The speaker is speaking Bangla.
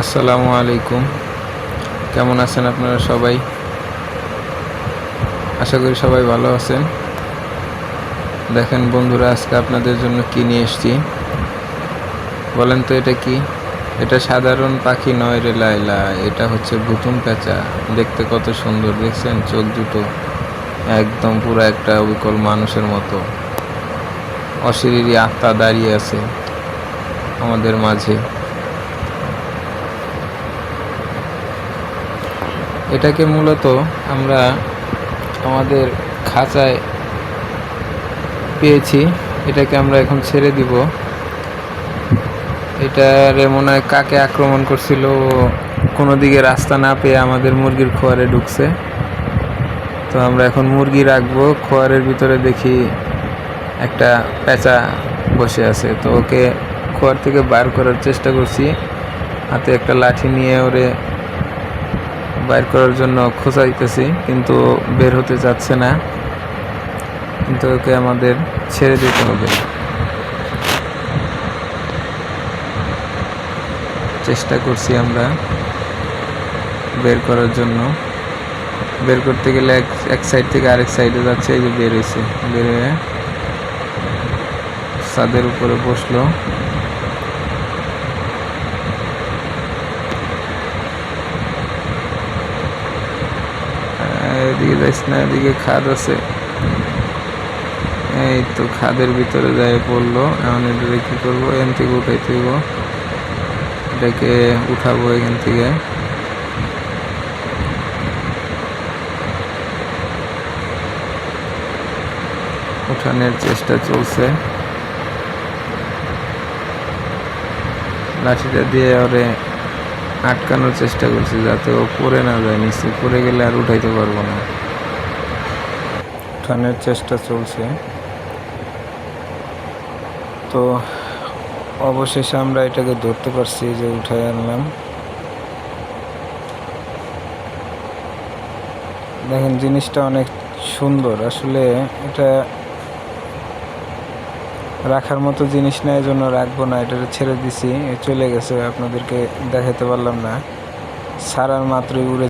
আসসালামু আলাইকুম। কেমন আছেন আপনারা সবাই? আশা করি সবাই ভালো আছেন। দেখেন বন্ধুরা, আজকে আপনাদের জন্য কি নিয়ে এসেছি? বলেন তো এটা কি? এটা সাধারণ পাখি নয় রে লাইলা, এটা হচ্ছে ভুতুম পেঁচা দেখতে কত সুন্দর, দেখছেন? চোখ দুটো একদম পুরো একটা অবিকল মানুষের মতো। অশরীরী আত্মা দাঁড়িয়ে আছে আমাদের মাঝে। এটাকে মূলত আমরা আমাদের খাঁচায় পেয়েছি। এটাকে আমরা এখন ছেড়ে দিব। এটারে মনে হয় কাকে আক্রমণ করছিল কোনো দিকে রাস্তা না পেয়ে আমাদের মুরগির খোয়ারে ঢুকছে। তো আমরা এখন মুরগি রাখব, খোয়ারের ভিতরে দেখি একটা পেঁচা বসে আছে। তো ওকে খোয়ার থেকে বার করার চেষ্টা করছি। হাতে একটা লাঠি নিয়ে ওরে বাইর করার জন্য খোঁচাইতেছি কিন্তু বের হতে যাচ্ছে না। কিন্তু ওকে আমাদের ছেড়ে দিতে হবে। চেষ্টা করছি আমরা বের করার জন্য। বের করতে গেলে এক এক সাইড থেকে আরেক সাইডে যাচ্ছে, এই যে বের হয়েছে বের হয়ে ছাদের উপরে বসল। এদিকে যাইস না, এদিকে খাদ আছে। এই তো খাদের ভিতরে যাই পড়ল। এখন এটাকে কি করব? এখান থেকে উঠাইতে এটাকে উঠাবো এখান থেকে। উঠানোর চেষ্টা চলছে। লাঠিটা দিয়ে ওরে আটকানোর চেষ্টা করছি যাতে ও পড়ে না যায় নিচে। পড়ে গেলে আর উঠাইতে পারব না। উঠানোর চেষ্টা চলছে। তো অবশেষে আমরা এটাকে ধরতে পারছি যে উঠাই আনলাম। দেখেন, জিনিসটা অনেক সুন্দর। আসলে এটা রাখার মতো জিনিস না এই জন্য রাখব না, এটা ছেড়ে দিছি। চলে গেছে, আপনাদেরকে দেখাতে পারলাম না। সারার মাত্রই উড়ে